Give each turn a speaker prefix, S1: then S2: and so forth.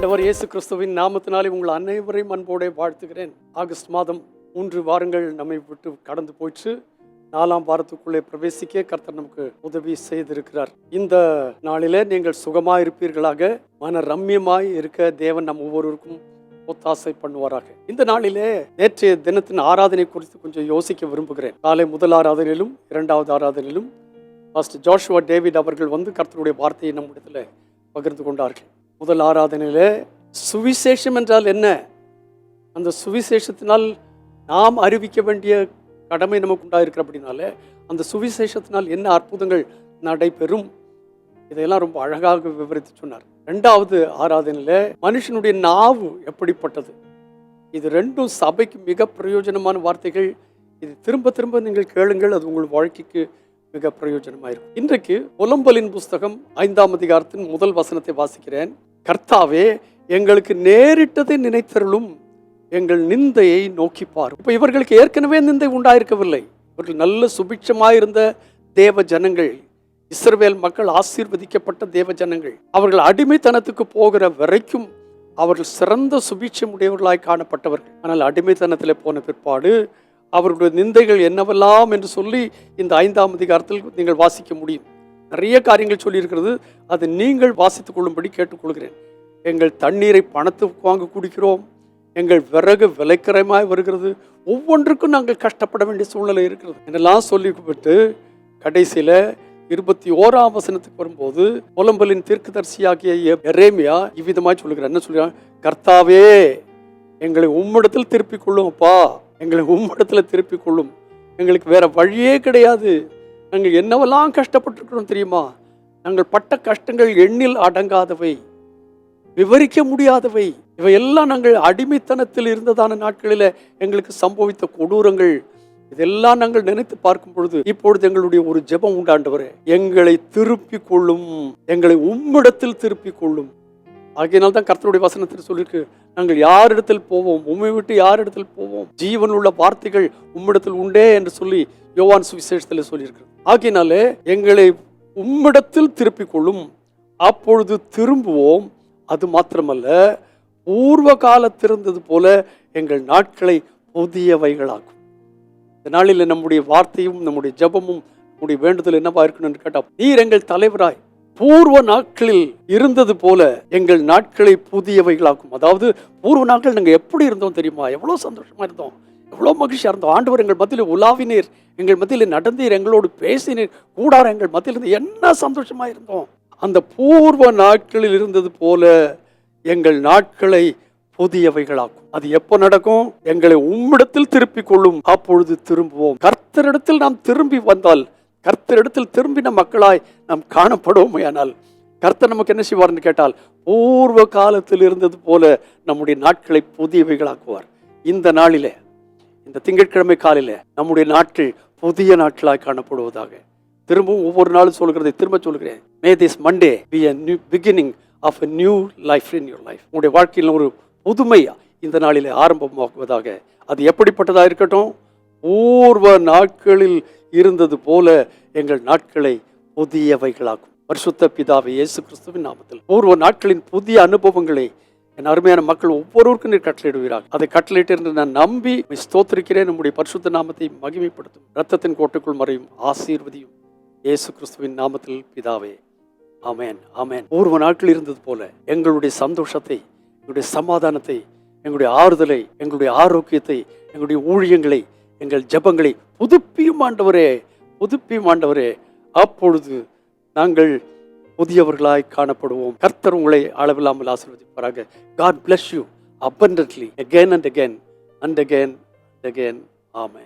S1: ஆண்டவர் இயேசு கிறிஸ்துவின் நாமத்தினாலே உங்கள் அனைவரையும் அன்போடே வாழ்த்துகிறேன். ஆகஸ்ட் மாதம் மூன்று வாரங்கள் நம்மை விட்டு கடந்து போயிற்று. நாலாம் வாரத்துக்குள்ளே பிரவேசிக்க கர்த்தர் நமக்கு உதவி செய்திருக்கிறார். இந்த நாளிலே நீங்கள் சுகமாக இருப்பீர்களாக மன ரம்யமாய் இருக்க தேவன் நம் ஒவ்வொருவருக்கும் ஒத்தாசை பண்ணுவாராக. இந்த நாளிலே நேற்றைய தினத்தின் ஆராதனை குறித்து கொஞ்சம் யோசிக்க விரும்புகிறேன். காலை முதல் ஆராதனையிலும் இரண்டாவது ஆராதனையிலும் ஃபர்ஸ்ட் ஜோஷுவா டேவிட் அவர்கள் வந்து கர்த்தருடைய வார்த்தையை நம்மிடத்தில் பகிர்ந்து கொண்டார்கள். முதல் ஆராதனையிலே சுவிசேஷம் என்றால் என்ன? அந்த சுவிசேஷத்தினால் நாம் அறிவிக்க வேண்டிய கடமை நமக்கு உண்டாயிருக்கிற அப்படின்னால அந்த சுவிசேஷத்தினால் என்ன அற்புதங்கள் நடைபெறும்? இதையெல்லாம் ரொம்ப அழகாக விவரித்து சொன்னார். ரெண்டாவது ஆராதனையில் மனுஷனுடைய நாவு எப்படிப்பட்டது? இது ரெண்டும் சபைக்கு மிக பிரயோஜனமான வார்த்தைகள். இது திரும்ப திரும்ப நீங்கள் கேளுங்கள் அது உங்கள் வாழ்க்கைக்கு மிக பிரயோஜனமாயிருக்கும். இன்றைக்கு புலம்பலின் புஸ்தகம் ஐந்தாம் அதிகாரத்தின் முதல் வசனத்தை வாசிக்கிறேன். கர்த்தாவே எங்களுக்கு நேரிட்டதை நினைத்தருளும். எங்கள் நிந்தையை நோக்கி பார் இப்போ இவர்களுக்கு ஏற்கனவே நிந்தை உண்டாயிருக்கவில்லை. இவர்கள் நல்ல சுபிட்சமாயிருந்த தேவ ஜனங்கள் இஸ்ரவேல் மக்கள் ஆசீர்வதிக்கப்பட்ட தேவ ஜனங்கள் அவர்கள் அடிமைத்தனத்துக்கு போகிற வரைக்கும் அவர்கள் சிறந்த சுபீட்சம் உடையவர்களாய் காணப்பட்டவர்கள். ஆனால் அடிமைத்தனத்தில் போன பிற்பாடு அவர்களுடைய நிந்தைகள் என்னவெல்லாம் என்று சொல்லி இந்த ஐந்தாம் அதிகாரத்தில் நீங்கள் வாசிக்க முடியும். நிறைய காரியங்கள் சொல்லியிருக்கிறது. அது நீங்கள் வாசித்துக் கொள்ளும்படி கேட்டுக்கொள்கிறேன். எங்கள் தண்ணீரை பணத்துக்கு வாங்க குடிக்கிறோம். எங்கள் விறகு விலைக்கரமாய் வருகிறது. ஒவ்வொன்றுக்கும் நாங்கள் கஷ்டப்பட வேண்டிய சூழ்நிலை இருக்கிறது. என்னெல்லாம் சொல்லிவிட்டு கடைசியில் இருபத்தி ஓராம் வசனத்துக்கு வரும்போது புலம்பலின் தீர்க்கதரிசியாகிய எரேமியா இவ்விதமாய் சொல்லுகிறார். என்ன சொல்கிறான் கர்த்தாவே எங்களை உம்மிடத்தில் திருப்பிக் கொள்ளும் அப்பா. எங்களை உம்மிடத்தில் திருப்பிக் கொள்ளும். எங்களுக்கு வேற வழியே கிடையாது. நாங்கள் என்னவெல்லாம் கஷ்டப்பட்டுருக்கிறோம் தெரியுமா? நாங்கள் பட்ட கஷ்டங்கள் எண்ணில் அடங்காதவை விவரிக்க முடியாதவை. இவையெல்லாம் நாங்கள் அடிமைத்தனத்தில் இருந்ததான நாட்களில் எங்களுக்கு சம்பவித்த கொடூரங்கள். இதெல்லாம் நாங்கள் நினைத்து பார்க்கும் பொழுது இப்பொழுது எங்களுடைய ஒரு ஜெபம் உண்டாண்டவர் எங்களை திருப்பி கொள்ளும் எங்களை உம்மிடத்தில் திருப்பி கொள்ளும். ஆகையினால் தான் கர்த்தருடைய வசனத்தில் சொல்லியிருக்கு நாங்கள் யாரிடத்தில் போவோம்? உண்மை விட்டு யாரிடத்தில் போவோம்? ஜீவன் உள்ள வார்த்தைகள் உம்மிடத்தில் உண்டே என்று சொல்லி யோவான் சுவிசேஷத்தில் சொல்லியிருக்கிறது. ஆகினாலே எங்களை உம்மிடத்தில் திருப்பிக் கொள்ளும் அப்பொழுது திரும்புவோம். அது மாத்திரமல்ல பூர்வ காலத்திருந்தது போல எங்கள் நாட்களை புதியவைகளாகும் இந்த நாளில் நம்முடைய வார்த்தையும் நம்முடைய ஜெபமும் நம்முடைய வேண்டுதல் என்னவா இருக்கணும்னு கேட்டா நீர் எங்கள் தலைவராய் பூர்வ நாட்களில் இருந்தது போல எங்கள் நாட்களை புதியவைகளாக்கும். அதாவது பூர்வ நாட்கள் நாங்கள் எப்படி இருந்தோம் தெரியுமா? எவ்வளோ சந்தோஷமா இருந்தோம். எவ்வளோ மகிழ்ச்சியாக இருந்தோம். ஆண்டவர் எங்கள் மத்தியில் உலாவினீர். எங்கள் மத்தியில் நடந்தீர் எங்களோடு பேசினீர். கூடார எங்கள் மத்தியில் இருந்து என்ன சந்தோஷமா இருந்தோம் அந்த பூர்வ நாட்களில் இருந்தது போல எங்கள் நாட்களை புதியவைகளாக்கும். அது எப்போ நடக்கும்? எங்களை உம்மிடத்தில் திருப்பிக் கொள்ளும். அப்பொழுது திரும்புவோம். கர்த்தரிடத்தில் நாம் திரும்பி வந்தால் கர்த்தரிடத்தில் திரும்பின மக்களாய் நாம் காணப்படுவோமையானால் கர்த்தர் நமக்கு என்ன செய்வார்னு கேட்டால் பூர்வ காலத்தில் இருந்தது போல நம்முடைய நாட்களை புதியவைகளாக்குவார். இந்த நாளிலே இந்த திங்கட்கிழமை காலையில் நம்முடைய நாட்கள் புதிய நாட்களாய் காணப்படுவதாக. திரும்பவும் ஒவ்வொரு நாளும் சொல்கிறதை திரும்ப சொல்கிறேன். May this Monday be a new beginning of a new life in your life உங்களுடைய வாழ்க்கையில் ஒரு புதுமை இந்த நாளில் ஆரம்பமாக்குவதாக அது எப்படிப்பட்டதாக இருக்கட்டும்? பூர்வ நாட்களில் இருந்தது போல எங்கள் நாட்களை புதியவைகளாகும் பரிசுத்த பிதாவை இயேசு கிறிஸ்துவின் நாமத்தில். பூர்வ நாட்களின் புதிய அனுபவங்களை என் அருமையான மக்கள் ஒவ்வொருவருக்கும் நீர் கட்டளையிடுவீராக. அதை கட்டளையிட்டு நான் நம்பி ஸ்தோத்திருக்கிறேன். நம்முடைய பரிசுத்த நாமத்தை மகிமைப்படுத்தும். ரத்தத்தின் கோட்டைக்குள் மறையும் ஆசீர்வதியும் இயேசு கிறிஸ்துவின் நாமத்தில் பிதாவே. ஆமேன் ஆமேன். பூர்வ நாட்கள் இருந்தது போல எங்களுடைய சந்தோஷத்தை எங்களுடைய சமாதானத்தை எங்களுடைய ஆறுதலை எங்களுடைய ஆரோக்கியத்தை எங்களுடைய ஊழியங்களை எங்கள் ஜெபங்களை புதுப்பியும் ஆண்டவரே புதுப்பியும் ஆண்டவரே. அப்பொழுது நாங்கள் புதியவர்களாய் காணப்படுவோம். கர்த்தர் உங்களை அளவில்லாமல் ஆசீர்வதிப்பாராக. God bless you abundantly again and again and again and again ஆமே